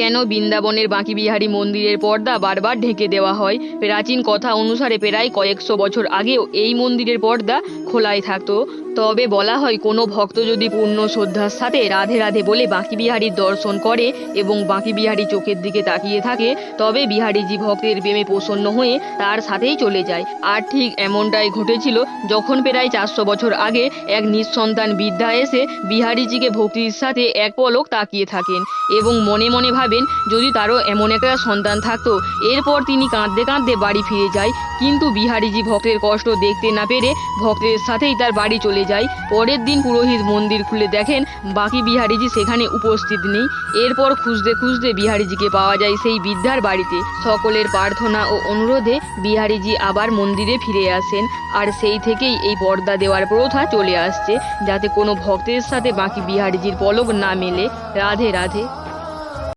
কেন বৃন্দাবনের বাঁকি বিহারী মন্দিরের পর্দা বারবার ঢেকে দেওয়া হয়? প্রাচীন কথা অনুসারে প্রায় কয়েকশো বছর আগেও এই মন্দিরের পর্দা খোলাই থাকতো। তবে বলা হয়, কোনো ভক্ত যদি পূর্ণ শ্রদ্ধার সাথে রাধে রাধে বলে বাঁকি বিহারীর দর্শন করে এবং বাঁকি বিহারী চোখের দিকে তাকিয়ে থাকে, তবে বিহারীজি ভক্তের প্রেমে প্রসন্ন হয়ে তার সাথেই চলে যায়। আর ঠিক এমনটাই ঘটেছিল যখন প্রায় চারশো বছর আগে এক নিঃসন্তান বৃদ্ধা এসে বিহারীজিকে ভক্তির সাথে এক পলক তাকিয়ে থাকেন এবং মনে মনে ভাবেন যদি তারও এমন একটা সন্তান থাকতো। এরপর তিনি কাঁদতে কাঁদতে বাড়ি ফিরে যায়। কিন্তু বিহারিজি ভক্তের কষ্ট দেখতে না পেরে ভক্তের সাথেই তার বাড়ি চলে যায়। পরের দিন পুরোহিত মন্দির খুলে দেখেন বাকি বিহারিজি সেখানে উপস্থিত নেই। এরপর খুঁজতে খুঁজতে বিহারিজিকে পাওয়া যায় সেই বৃদ্ধার বাড়িতে। সকলের প্রার্থনা ও অনুরোধে বিহারিজি আবার মন্দিরে ফিরে আসেন। আর সেই থেকেই এই পর্দা দেওয়ার প্রথা চলে আসছে, যাতে কোনো ভক্তের সাথে বাকি বিহারিজির পলক না মেলে। রাধে রাধে।